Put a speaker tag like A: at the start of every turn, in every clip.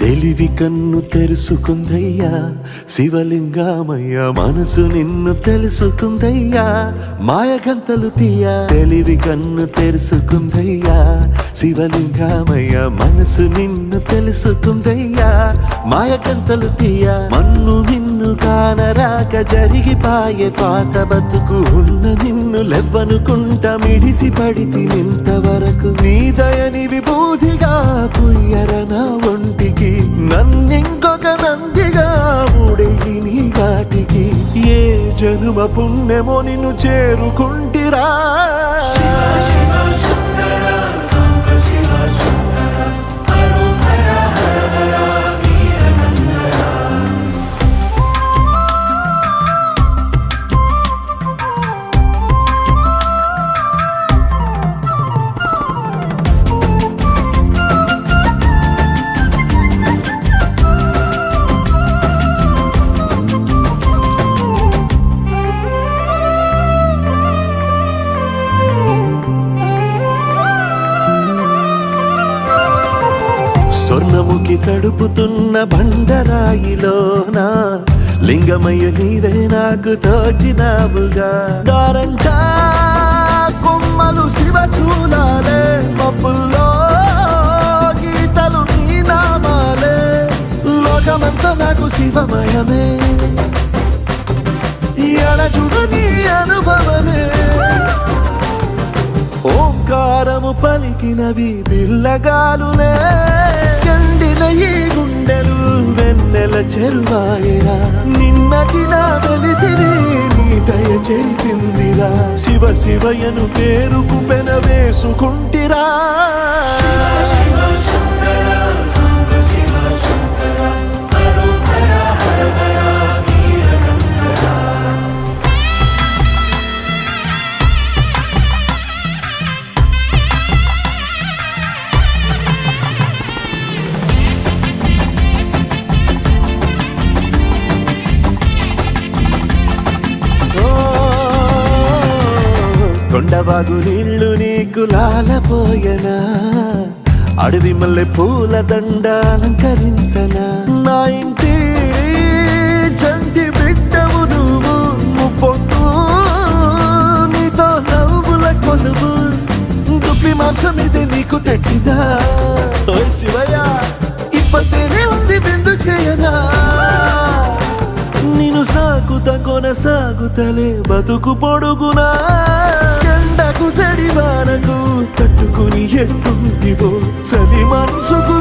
A: తెలివి కన్ను తెరుసుకుందయ్యా శివలింగామయ్య మనసు నిన్ను తెలుసుకుందయ్యా మాయగంతలు తీయ తెలివి కన్ను తెరుసుకుందయ్యా శివలింగామయ్య మనసు నిన్ను తెలుసుకుందయ్యా మాయగంతలు తీయ మన్ను నిన్ను కానరాక జరిగిపాయే పాత బతుకు ఉన్న నిన్ను లెవ్వనుకుంట మిడిసి పడితి నింతవరకు. నీ దయని విభూతిగా పుయ్యర నా ఒంటికి. నన్నింకొక నందిగా ఊడేయి నీ కాటికి ఏ జనుమ పుణ్యమో నిన్ను చేరుకుంటిరా. గడుపుతున్న తడుపుతున్న బండరాయిలోన లింగమయ్య నీవే నాకు తోచినావుగా. దారంట కొమ్మలు శివశూలాలే మబ్బుల్లో గీతలు నీ నామాలే. లోకమంతా నాకు శివమయమే. ఎడచుడు నీ తాకినవి పలికినవి పిల్లగాలునే కండిన ఈ గుండెలు వెన్నెల చెరువాయరా. నిన్నటి నా వెలితిని నీ దయ చెరిపిందిరా. శివ శివయను పేరుకు పెన వేసుకుంటిరా కొండవాగు నీళ్ళు నీకు లాలపోయనా? అడవి మల్లె పూల దండ అలంకరించనా? నా ఇంటి చంటి బిడ్డవు నువ్వు ముప్పొత్తు నీతో నవ్వుల కొలువు. దుప్పి మాంసం ఇది నీకు తెచ్చినా? ఓయ్ శివయ్య ఇప్పతేనే ఉంది బిందు చేయనా? నేను సాగుత కొనసాగుతలే బతుకు పొడుగునా? ఎండకు చడివానకు తట్టుకుని ఎట్టుండివో చలి మనసుకు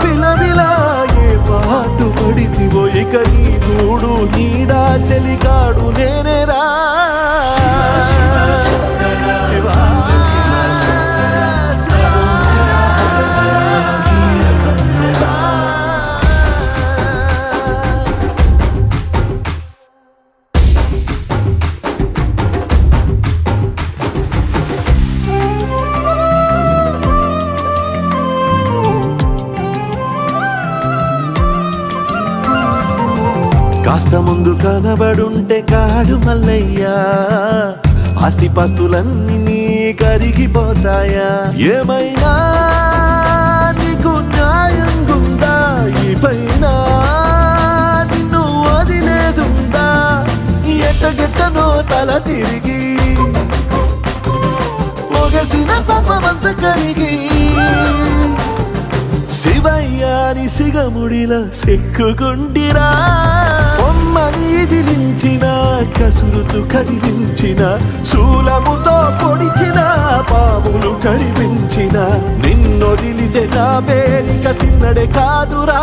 A: కాస్త ముందు కనబడుంటే కాడు మల్లయ్యా. ఆస్తిపాస్తులన్నీ నీ కరిగిపోతాయా? ఏమైనా నీకు న్యాయం ఉందా? ఈ పైన నిన్ను వదిలేదుందా? ఎట్టగెట్టనో తల తిరిగి. మొగసిన పాపమంత కరిగి. శివయ్యాని సిగముడిలా సిక్కుకుంటిరా. బొమ్మని ఇదిలించిన కసురుతు కదిలించిన శూలముతో పొడిచిన పాములు కరిపించిన నిన్నొదిలితే నా పేరిక తిన్నడే కాదురా.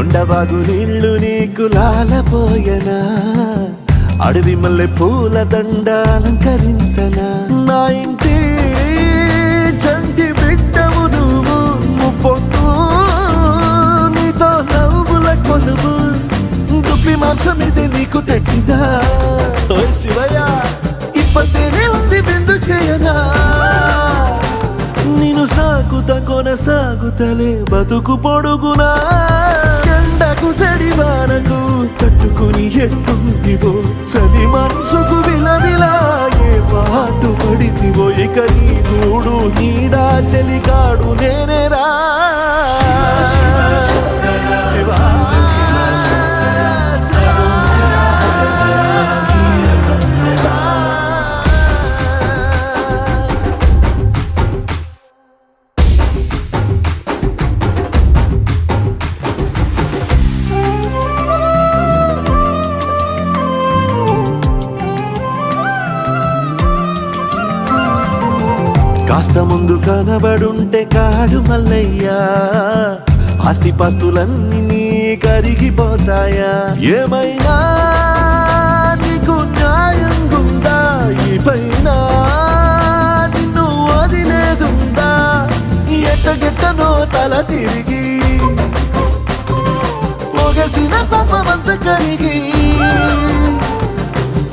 A: కొండవాగు నీళ్ళు నీకు లాలపోయనా? అడవి మల్లె పూల దండ అలంకరించనా? నా ఇంటి చంటి బిడ్డవు నువ్వు ముప్పొత్తు నీతో నవ్వుల కొలువు. దుప్పి మాంసం ఇది నీకు తెచ్చినా. ఓయ్ శివయ్య ఇప్పటినే కొనసాగుతలే బతుకు పొడుగునా? ఎండకు చెడి వానకు తట్టుకుని ఎట్టుందివో? చలి మనసుకు విలవిలా ఏ పాటు పడితివో? ఇక నీ గూడు నీడా చెలికాడు కాస్త ముందు కనబడుంటే కాడు మల్లయ్యా. ఆస్తిపాస్తులన్నీ నీ కరిగిపోతాయా. ఏమైనా నీకు న్యాయం ఉందా ఈ పైన నిన్ను వదిలేదుందా? ఎట్టగెట్టనో తల తిరిగి. పొగసిన పాపమంత కరిగి.